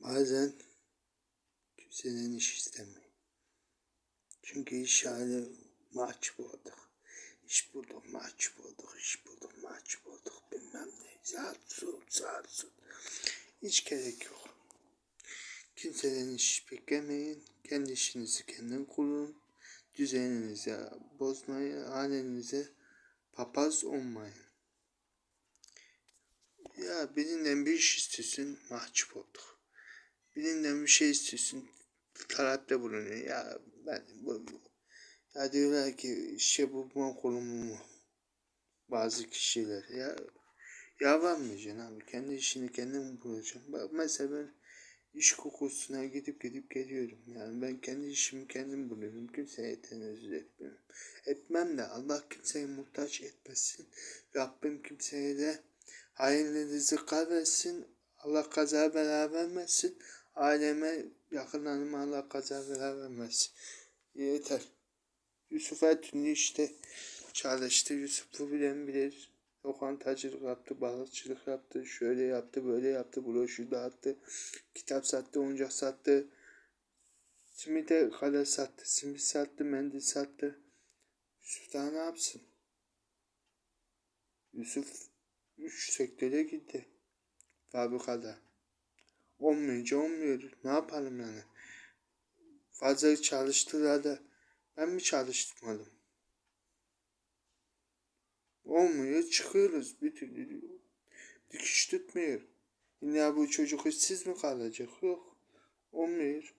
Bazen kimseden iş istemeyin. Çünkü iş hali mahcup olduk. İş bulduk mahcup olduk. iş bulduk mahcup olduk. Bilmem ne. Zart sut zart sut. Hiç gerek yok. Kimseden iş beklemeyin. Kendi işinizi kendin kurun. Düzeninizi bozmayın. Hanenize papaz olmayın. Ya birinden bir iş istiyorsun mahcup olduk. Birinden bir şey istiyorsun talepte bulunuyor. Ya ben bu, ya diyorlar ki işe bulma konumu mu? Bazı kişiler ya yalanmayacaksın abi. Kendi işini kendin bulacaksın. Bak mesela ben iş kokusuna gidip gidip geliyorum. Yani ben kendi işimi kendim buluyorum. Kimseye tenezzül etmiyorum. Etmem de Allah kimseye muhtaç etmesin. Rabbim kimseye de hayırlı rızıklar versin. Allah kaza bela vermesin. Aileme yakınlarıma Allah kaza bela vermesin. Yeter. Yusuf Ertünlü işte çalıştı. Yusuf'u bilen bilir. Lokantacılık yaptı, balıkçılık yaptı, şöyle yaptı, böyle yaptı, broşür dağıttı, kitap sattı, oyuncak sattı, simide kale sattı, simit sattı, mendil sattı. Yusuf daha ne yapsın? Yusuf üç sektöre gitti. Fabrikada. Olmayınca olmuyor. Ne yapalım yani? Fazla çalıştılar da ben mi çalıştırmadım? Olmuyor çıkıyoruz bir türlü. Dikiş tutmuyor. Yine bu çocuk işsiz mi kalacak? Yok. Olmuyor.